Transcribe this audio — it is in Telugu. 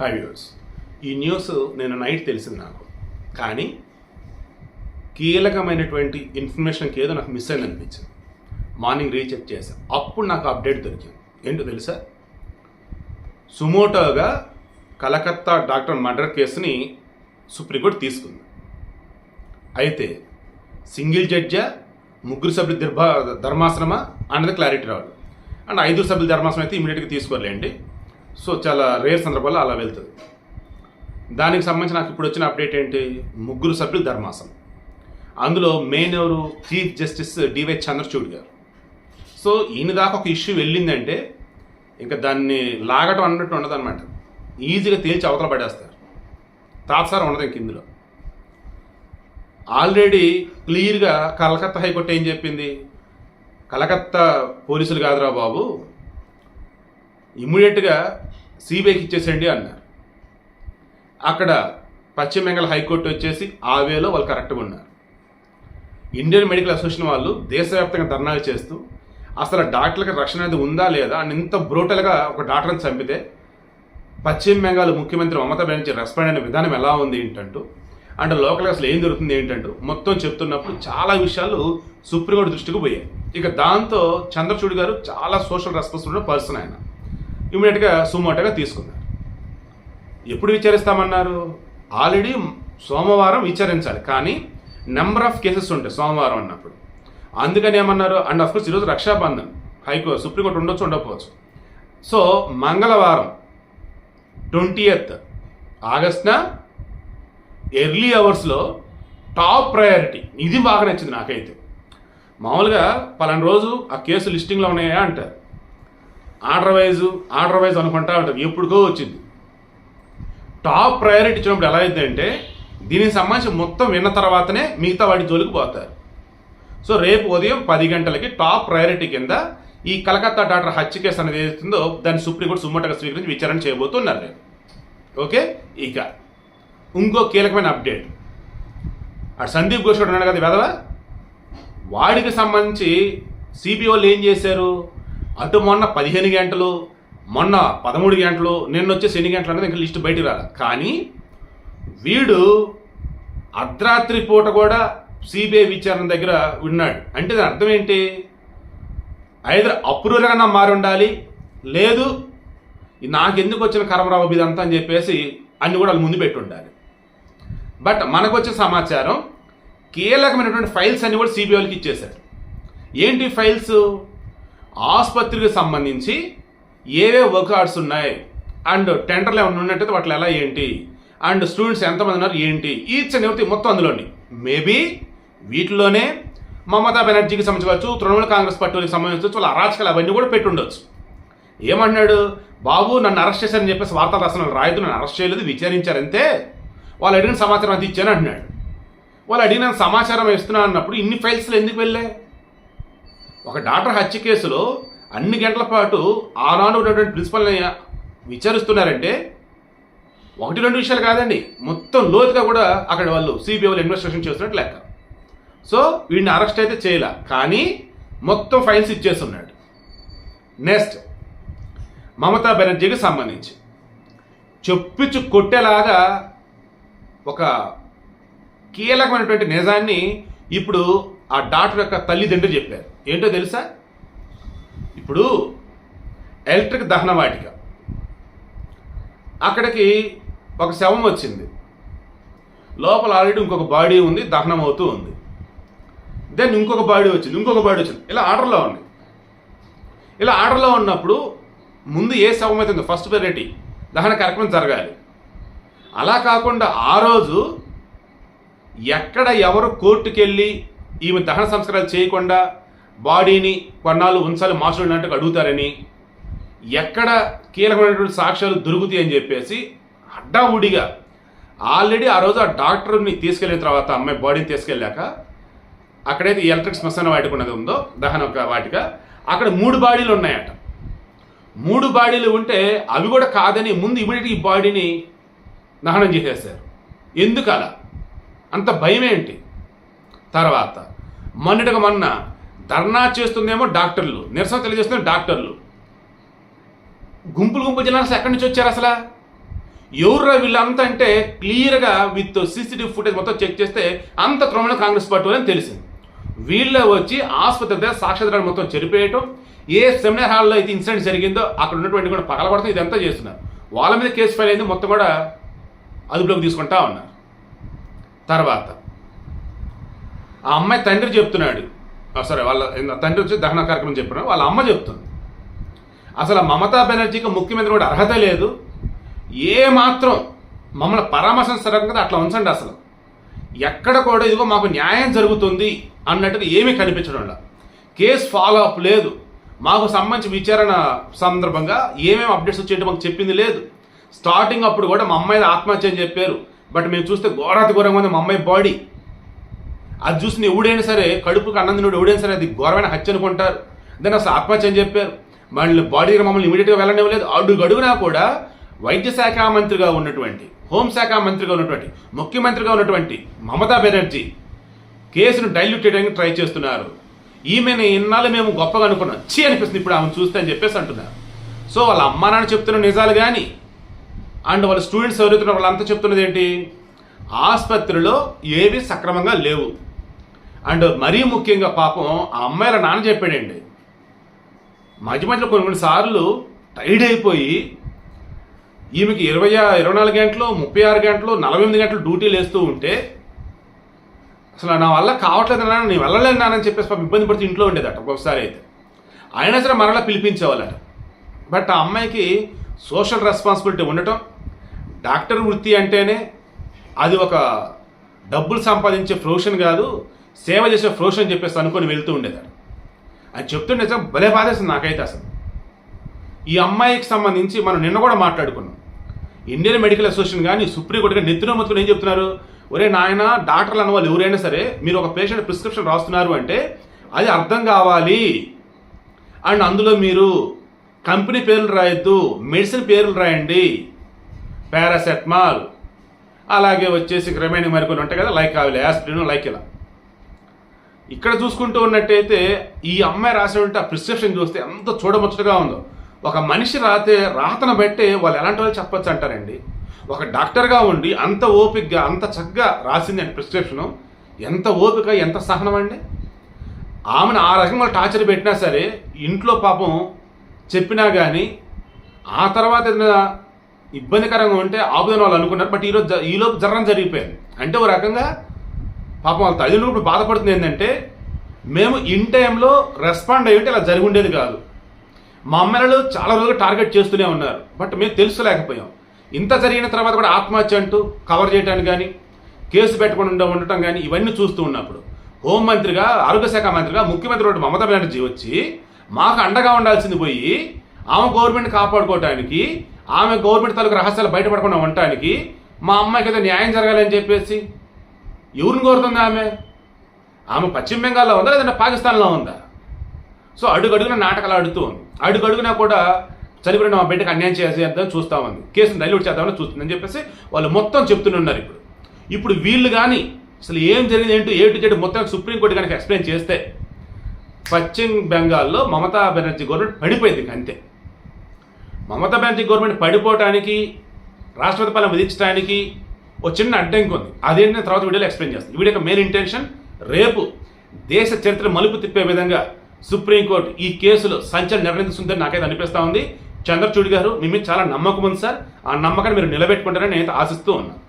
హాయ్ వ్యూర్స్ ఈ న్యూస్ నేను నైట్ తెలిసింది నాకు. కానీ కీలకమైనటువంటి ఇన్ఫర్మేషన్కి ఏదో నాకు మిస్ అయింది అనిపించింది. మార్నింగ్ రీచెక్ చేశాను. అప్పుడు నాకు అప్డేట్ దొరికింది. ఏంటో తెలుసా? సుమోటోగా కలకత్తా డాక్టర్ మర్డర్ కేసుని సుప్రీంకోర్టు తీసుకుంది. అయితే సింగిల్ జడ్జా ముగ్గురు సభ్యుల దిర్భా ధర్మాశ్రమ? అన్నది క్లారిటీ రావాలి. అండ్ ఐదు సభ్యుల ధర్మాశ్రమ అయితే ఇమీడియట్గా తీసుకోలేండి సో చాలా రేర్ సందర్భాల్లో అలా వెళ్తుంది. దానికి సంబంధించి నాకు ఇప్పుడు వచ్చిన అప్డేట్ ఏంటి? ముగ్గురు సభ్యులు ధర్మాసనం. అందులో మెయిన్ ఎవరు? చీఫ్ జస్టిస్ డివై చంద్రచూడ్ గారు. సో ఈయన దాకా ఒక ఇష్యూ వెళ్ళిందంటే ఇంకా దాన్ని లాగటం అన్నట్టు ఉండదు అనమాట ఈజీగా తేల్చి అవతల పడేస్తారు. తాత్సారం ఉండదు ఇంక ఇందులో. ఆల్రెడీ క్లియర్గా కలకత్తా హైకోర్టు ఏం చెప్పింది? కలకత్తా పోలీసులు కాదురా బాబు. ఇమ్మీడియట్గా సిబిఐకి ఇచ్చేసేయండి అన్నారు అక్కడ పశ్చిమ బెంగాల్ హైకోర్టు వచ్చేసి ఆ వేలో వాళ్ళు కరెక్ట్గా ఉన్నారు. ఇండియన్ మెడికల్ అసోసియేషన్ వాళ్ళు దేశవ్యాప్తంగా ధర్నాలు చేస్తూ అసలు డాక్టర్లకు రక్షణ అనేది ఉందా లేదా అని ఇంత బ్రూటల్గా ఒక డాక్టర్ని చంపితే పశ్చిమ బెంగాల్ ముఖ్యమంత్రి మమతా బెనర్జీ రెస్పాండ్ అయిన విధానం ఎలా ఉంది ఏంటంటూ అంటే లోకల్గా అసలు ఏం జరుగుతుంది ఏంటంటూ మొత్తం చెప్తున్నప్పుడు చాలా విషయాలు సుప్రీంకోర్టు దృష్టికి పోయాయి. ఇక దాంతో చంద్రచూడ్ గారు చాలా సోషల్ రెస్పాన్సిబిలిటీ పర్సన్ ఆయన. ఇమీడియట్గా సుమోటగా తీసుకున్నారు. ఎప్పుడు విచారిస్తామన్నారు? ఆల్రెడీ సోమవారం విచారించాలి. కానీ నెంబర్ ఆఫ్ కేసెస్ ఉంటాయి సోమవారం అన్నప్పుడు. అందుకని ఏమన్నారు? అండ్ అఫ్కోర్స్ ఈరోజు రక్షాబంధన్. హైకోర్టు సుప్రీంకోర్టు ఉండొచ్చు ఉండకపోవచ్చు. సో మంగళవారం ట్వంటీయత్ ఆగస్ట్న ఎర్లీ అవర్స్లో టాప్ ప్రయారిటీ. ఇది బాగా నచ్చింది నాకైతే. మామూలుగా పలానా రోజు ఆ కేసు లిస్టింగ్లో ఉన్నాయా అంటారు. ఆర్డర్ వైజ్ ఆర్డర్ వైజ్ అనుకుంటా ఉంటారు. ఎప్పుడుకో వచ్చింది. టాప్ ప్రయారిటీ ఇచ్చినప్పుడు ఎలా అయితే అంటే దీనికి సంబంధించి మొత్తం విన్న తర్వాతనే మిగతా వాటి జోలికి పోతారు. సో రేపు ఉదయం పది గంటలకి టాప్ ప్రయారిటీ కింద ఈ కలకత్తా డాక్టర్ హత్య కేసు అనేది ఏదైతుందో దాన్ని సుప్రీంకోర్టు సుమ్మటగా స్వీకరించి విచారణ చేయబోతున్నారు రేపు. ఓకే? ఇక ఇంకో కీలకమైన అప్డేట్. అటు సందీప్ ఘోష్ ఉన్నాడు కదా వెదవా వాడికి సంబంధించి సిబిఓలు వాళ్ళు ఏం చేశారు? అటు మొన్న పదిహేను గంటలు మొన్న పదమూడు గంటలు నిన్న వచ్చేసి ఎన్ని గంటలు అనేది ఇంకా లిస్ట్ బయటికి రాలి. కానీ వీడు అర్ధరాత్రి పూట కూడా సిబిఐ విచారణ దగ్గర ఉన్నాడు. అంటే దాని అర్థం ఏంటి? ఐదర్ అప్రూవల్గా మారి ఉండాలి లేదు నాకెందుకు వచ్చిన కర్మరావు ఇదంతా అని చెప్పేసి అన్ని కూడా వాళ్ళు ముందు పెట్టి ఉండాలి. బట్ మనకు వచ్చే సమాచారం కీలకమైనటువంటి ఫైల్స్ అన్ని కూడా సిబిఐ వాళ్ళకి ఇచ్చేశారు. ఏంటి ఫైల్స్? ఆసుపత్రికి సంబంధించి ఏవే వర్క్ ఉన్నాయి? అండ్ టెండర్లు ఏమైనా ఉన్నట్టయితే వాటిలో ఎలా ఏంటి? అండ్ స్టూడెంట్స్ ఎంతమంది ఉన్నారు? ఏంటి? ఈచ్ అండ్ మొత్తం అందులోని. మేబీ వీటిలోనే మమతా బెనర్జీకి సంబంధించవచ్చు తృణమూల కాంగ్రెస్ పార్టీకి సంబంధించవచ్చు వాళ్ళ అరాచకాలు అవన్నీ కూడా పెట్టుండొచ్చు ఏమన్నాడు బాబు నన్ను అరెస్ట్ చేశారని చెప్పేసి వార్తలు రాసిన రాయదు నన్ను అరెస్ట్ చేయలేదు విచారించారంతే. వాళ్ళు అడిగిన సమాచారం అది ఇచ్చాను అంటున్నాడు. వాళ్ళు అడిగిన సమాచారం ఇస్తున్నా అన్నప్పుడు ఇన్ని ఫైల్స్లు ఎందుకు వెళ్ళాయి ఒక డాక్టర్ హత్య కేసులో అన్ని గంటల పాటు ఆనాడు ఉన్నటువంటి ప్రిన్సిపల్ని విచారిస్తున్నారంటే ఒకటి రెండు విషయాలు కాదండి. మొత్తం లోతుగా కూడా అక్కడ వాళ్ళు సిబిఐ వాళ్ళు ఇన్వెస్టిగేషన్ చేస్తున్నట్టు లెక్క. సో వీడిని అరెస్ట్ అయితే చేయలే. కానీ మొత్తం ఫైల్స్ ఇచ్చేస్తున్నాడు. నెక్స్ట్ మమతా బెనర్జీకి సంబంధించి. చొప్పించు కొట్టేలాగా ఒక కీలకమైనటువంటి నిజాన్ని ఇప్పుడు ఆ డాక్టర్ యొక్క తల్లిదండ్రులు చెప్పారు. ఏంటో తెలుసా? ఇప్పుడు ఎలక్ట్రిక్ దహన వాటిక. అక్కడికి ఒక శవం వచ్చింది. లోపల ఆల్రెడీ ఇంకొక బాడీ ఉంది దహనం అవుతూ ఉంది. దెన్ ఇంకొక బాడీ వచ్చింది ఇంకొక బాడీ వచ్చింది. ఇలా ఆర్డర్లో ఉంది. ఇలా ఆర్డర్లో ఉన్నప్పుడు ముందు ఏ శవం అయితే ఫస్ట్ ప్రయారిటీ దహన కార్యక్రమం జరగాలి. అలా కాకుండా ఆ రోజు ఎక్కడ ఎవరు కోర్టుకెళ్ళి ఈమె దహన సంస్కారాలు చేయకుండా బాడీని కొన్నాళ్ళు ఉంచాలి మార్చులు ఉన్నట్టుగా అడుగుతారని ఎక్కడ కీలకమైనటువంటి సాక్ష్యాలు దొరుకుతాయి అని చెప్పేసి అడ్డావుడిగా ఆల్రెడీ ఆ రోజు ఆ డాక్టర్ని తీసుకెళ్ళిన తర్వాత అమ్మాయి బాడీని తీసుకెళ్ళాక అక్కడైతే ఎలక్ట్రిక్ శ్మశాన వాటిక ఉన్నది ఉందో దహన ఒక వాటిక అక్కడ మూడు బాడీలు ఉన్నాయట. మూడు బాడీలు ఉంటే అవి కూడా కాదని ముందు ఇమీడియట్ ఈ బాడీని దహనం చేసేసారు ఎందుకు అలా అంత భయం ఏంటి తర్వాత మొన్నటిగా మొన్న ధర్నా చేస్తుందేమో డాక్టర్లు. నిరసన తెలియజేస్తున్న డాక్టర్లు. గుంపులు గుంపులు జనాలు ఎక్కడి నుంచి వచ్చారు అసలు? ఎవరు వీళ్ళంతా అంటే క్లియర్గా విత్ సీసీటీవీ ఫుటేజ్ మొత్తం చెక్ చేస్తే అంత తృణమూల కాంగ్రెస్ పార్టీ అని తెలిసింది. వీళ్ళ వచ్చి ఆసుపత్రి దగ్గర సాక్ష్యాధారాలు మొత్తం చెరిపేయటం ఏ సెమినార్ హాల్లో అయితే ఇన్సిడెంట్ జరిగిందో అక్కడ ఉన్నటువంటి కూడా పగలబడతాం ఇదంతా చేస్తున్నారు. వాళ్ళ మీద కేసు ఫైల్ అయింది మొత్తం కూడా అదుపులోకి తీసుకుంటా ఉన్నారు. తర్వాత ఆ అమ్మాయి తండ్రి చెప్తున్నాడు. సరే వాళ్ళ తండ్రి వచ్చి దహన కార్యక్రమం చెప్పిన వాళ్ళ అమ్మ చెప్తుంది. అసలు ఆ మమతా బెనర్జీకి ముఖ్యమంత్రి కూడా అర్హత లేదు. ఏ మాత్రం మమ్మల్ని పరామర్శించడం కదా అట్లా ఉంచండి అసలు. ఎక్కడ కూడా ఇదిగో మాకు న్యాయం జరుగుతుంది అన్నట్టుగా ఏమీ కనిపించడం కేసు ఫాలో అప్ లేదు. మాకు సంబంధించి విచారణ సందర్భంగా ఏమేమి అప్డేట్స్ వచ్చేయంటే మాకు చెప్పింది లేదు. స్టార్టింగ్ అప్పుడు కూడా మా అమ్మాయి ఆత్మహత్య అని చెప్పారు. బట్ మేము చూస్తే ఘోరాతి ఘోరంగా ఉంది మా అమ్మాయి బాడీ అది చూసిన ఎవడైనా సరే కడుపుకి అన్నం తినడు ఎవడైనా సరే అది ఘోరమైన హత్య అనుకుంటారు. దాన్ని అసలు ఆత్మహత్య అని చెప్పారు. మళ్ళీ బాడీ దగ్గర మమ్మల్ని ఇమీడియట్గా వెళ్ళనివ్వలేదు. అడుగడుగునా కూడా వైద్య శాఖ మంత్రిగా ఉన్నటువంటి హోంశాఖ మంత్రిగా ఉన్నటువంటి ముఖ్యమంత్రిగా ఉన్నటువంటి మమతా బెనర్జీ కేసును డైల్యూట్ చేయడానికి ట్రై చేస్తున్నారు. ఈమెను ఇన్నాళ్ళు మేము గొప్పగా అనుకున్నాం. చీ అనిపిస్తుంది ఇప్పుడు ఆమె చూస్తే అని చెప్పేసి అంటున్నారు. సో వాళ్ళ అమ్మా నాన్న చెప్తున్న నిజాలు కానీ అండ్ వాళ్ళ స్టూడెంట్స్ ఎవరైతున్నారు వాళ్ళంతా చెప్తున్నది ఏంటి? ఆసుపత్రిలో ఏవి సక్రమంగా లేవు. అండ్ మరీ ముఖ్యంగా పాపం ఆ అమ్మాయిల నాన్న చెప్పాడండి. మధ్య మధ్యలో కొన్ని కొన్ని సార్లు టైడ్ అయిపోయి ఈమెకి ఇరవై ఇరవై నాలుగు గంటలు ముప్పై ఆరు గంటలు నలభై ఎనిమిది గంటలు డ్యూటీలు వేస్తూ ఉంటే అసలు నా వల్ల కావట్లేదు నాన్న నేను వెళ్ళలేదు నాన్న అని చెప్పేసి పాపం ఇబ్బంది పడుతూ ఇంట్లో ఉండేదట ఒక్కొక్కసారి అయితే. అయినా సరే మరలా పిలిపించేవాళ్ళట. బట్ ఆ అమ్మాయికి సోషల్ రెస్పాన్సిబిలిటీ ఉండటం డాక్టర్ వృత్తి అంటేనే అది ఒక డబ్బులు సంపాదించే ప్రొఫెషన్ కాదు సేవ చేసే ఫ్రోష్ అని చెప్పేసి అనుకొని వెళ్తూ ఉండేదాన్ని. అది చెప్తుండే నిజం భలే బాధేస్తుంది నాకైతే అసలు. ఈ అమ్మాయికి సంబంధించి మనం నిన్న కూడా మాట్లాడుకున్నాం. ఇండియన్ మెడికల్ అసోసియేషన్ కానీ సుప్రీంకోర్టు కానీ నెత్తిన మొత్తుకుని ఏం చెప్తున్నారు? ఒరే నాయన డాక్టర్లు అన్న వాళ్ళు ఎవరైనా సరే మీరు ఒక పేషెంట్ ప్రిస్క్రిప్షన్ రాస్తున్నారు అంటే అది అర్థం కావాలి. అండ్ అందులో మీరు కంపెనీ పేర్లు రాయొద్దు మెడిసిన్ పేర్లు రాయండి. పారాసెటమాల్. అలాగే వచ్చేసి రిమైనింగ్ మరికొన్ని ఉంటాయి కదా లైక్ కావాలి యాస్పిరిన్ లైక్ ఇలా. ఇక్కడ చూసుకుంటూ ఉన్నట్టయితే ఈ అమ్మాయి రాసినటువంటి ఆ ప్రిస్క్రిప్షన్ చూస్తే ఎంత చూడముచ్చటగా ఉందో. ఒక మనిషి రాతే రాతను బట్టే వాళ్ళు ఎలాంటి వాళ్ళు చెప్పొచ్చు అంటారండి? ఒక డాక్టర్గా ఉండి అంత ఓపికగా అంత చక్కగా రాసిందండి ప్రిస్క్రిప్షను ఎంత ఓపిక ఎంత సహనం అండి? ఆమెను ఆ రకంగా టార్చర్ పెట్టినా సరే ఇంట్లో పాపం చెప్పినా కానీ ఆ తర్వాత ఏదైనా ఇబ్బందికరంగా ఉంటే ఆపుదని వాళ్ళు అనుకున్నారు. బట్ ఈరోజు ఈలోపు జరగడం జరిగిపోయింది. అంటే ఒక రకంగా పాపం వాళ్ళ తల్లిదండ్రులు ఇప్పుడు బాధపడుతుంది ఏంటంటే మేము ఇన్ టైంలో రెస్పాండ్ అయ్యి ఉంటే ఇలా జరిగి ఉండేది కాదు. మా అమ్మాయిలు చాలా రోజులు టార్గెట్ చేస్తూనే ఉన్నారు. బట్ మేము తెలుసుకోలేకపోయాం. ఇంత జరిగిన తర్వాత కూడా ఆత్మహత్య అంటూ కవర్ చేయడానికి కానీ కేసు పెట్టకుండా ఉండటం కానీ ఇవన్నీ చూస్తూ ఉన్నప్పుడు హోంమంత్రిగా ఆరోగ్య శాఖ మంత్రిగా ముఖ్యమంత్రి ఒకటి మమతా బెనర్జీ వచ్చి మాకు అండగా ఉండాల్సింది పోయి ఆమె గవర్నమెంట్ కాపాడుకోవటానికి ఆమె గవర్నమెంట్ తాలూకు రహస్యాలు బయటపడకుండా ఉండటానికి మా అమ్మాయికి ఏదో న్యాయం జరగాలని చెప్పేసి ఎవరిని కోరుతుంది ఆమె? ఆమె పశ్చిమ బెంగాల్లో ఉందా లేదంటే పాకిస్తాన్లో ఉందా? సో అడుగడుగున నాటకాలు ఆడుతూ ఉంది. అడుగడుగునా కూడా చనిపోయిన మా బిడ్డకు అన్యాయం చేసేద్దాం చూస్తా ఉంది. కేసును డైల్యూట్ చేద్దామని చూస్తుందని చెప్పేసి వాళ్ళు మొత్తం చెప్తున్నారు ఇప్పుడు. ఇప్పుడు వీళ్ళు కానీ అసలు ఏం జరిగింది ఏంటో ఏ టు జెడ్ మొత్తం సుప్రీంకోర్టు కనుక ఎక్స్ప్లెయిన్ చేస్తే పశ్చిమ బెంగాల్లో మమతా బెనర్జీ గవర్నమెంట్ పడిపోయింది అంతే. మమతా బెనర్జీ గవర్నమెంట్ పడిపోవటానికి రాష్ట్రపతి పాలన విధించడానికి ఓ చిన్న అడ్డంకి ఉంది అదేంటి నేను తర్వాత వీడియోలో ఎక్స్ప్లెయిన్ చేస్తాను. వీడియో యొక్క మెయిన్ ఇంటెన్షన్ రేపు దేశ చరిత్ర మలుపు తిప్పే విధంగా సుప్రీంకోర్టు ఈ కేసులో సంచలన నిర్ణయిస్తుందని నాకైతే అనిపిస్తూ ఉంది. చంద్రచూడ్ గారు మీ మీద చాలా నమ్మకం ఉంది సార్. ఆ నమ్మకాన్ని మీరు నిలబెట్టుకుంటారని నేను ఆశిస్తూ ఉన్నాను.